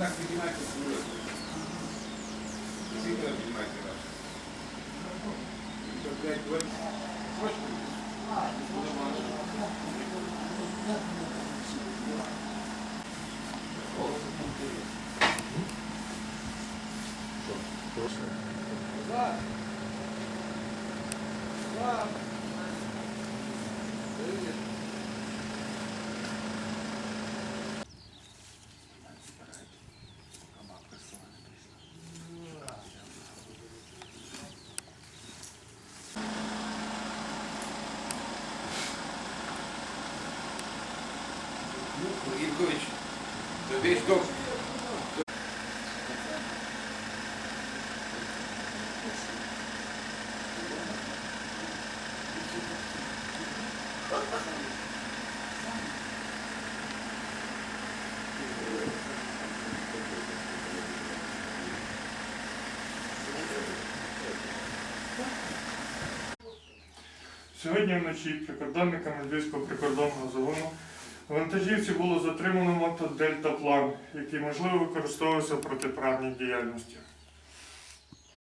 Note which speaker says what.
Speaker 1: так піднімайте свою. Скільки ви піднімаєте раз? Це, блядь, ви... Точно? Іркович, тобі що?
Speaker 2: Сьогодні вночі прикордонниками Львівського прикордонного загону вантажівці було затримано мотодельтаплан, який можливо використовувався в протиправній діяльності.